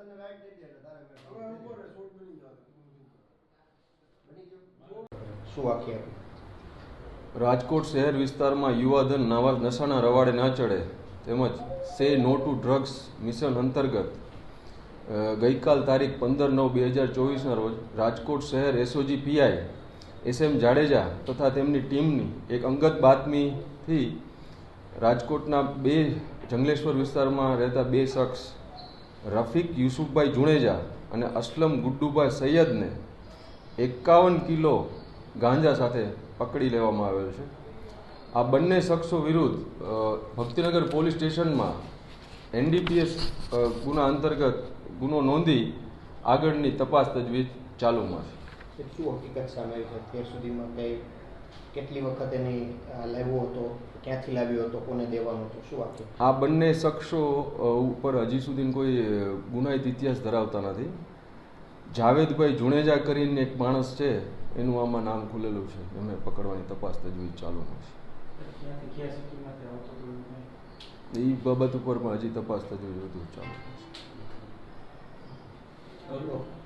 તને લાઈટ દઈ દે એટલે તારે હવે ઉપર શોટ બની ગયો શું વાક્ય? રાજકોટ શહેર વિસ્તારમાં યુવાધન નવા નશાના રવાડે ન ચડે. તેમજ સે નો ટુ ડ્રગ્સ મિશન અંતર્ગત ગઈકાલ તારીખ પંદર નવ બે હજાર ચોવીસના રોજ રાજકોટ શહેર SOG PI S M Jadeja તથા તેમની ટીમની એક અંગત બાતમીથી રાજકોટના બે જંગલેશ્વર વિસ્તારમાં રહેતા બે શખ્સ રફીક યુસુફભાઈ જુણેજા અને અસલમ ગુડ્ડુભાઈ સૈયદને એકાવન કિલો ગાંજા સાથે પકડી લેવામાં આવેલ છે. આ બંને શખ્સો વિરુદ્ધ ભક્તિનગર પોલીસ સ્ટેશનમાં એનડીપીએસ ગુના અંતર્ગત ગુનો નોંધી આગળની તપાસ તજવીજ ચાલુમાં છે. શું હકીકત સામે અત્યાર સુધીમાં કઈ કેટલી વખત એને આ લાવ્યો હતો ક્યાંથી લાવ્યો હતો કોને દેવાનો હતો શું વાક્ય? આ બંને શખ્સો ઉપર હજી સુધી કોઈ ગુનાહિત ઇતિહાસ ધરાવતા નથી. જાવેદભાઈ જુણેજા કરીને એક માણસ છે એનું આમાં નામ ખુલેલું છે. એમને પકડવાની તપાસ તજવીજ ચાલુ છે એ બાબત ઉપર પણ હજી તપાસ તજવીજ વધુ ચાલુ છે.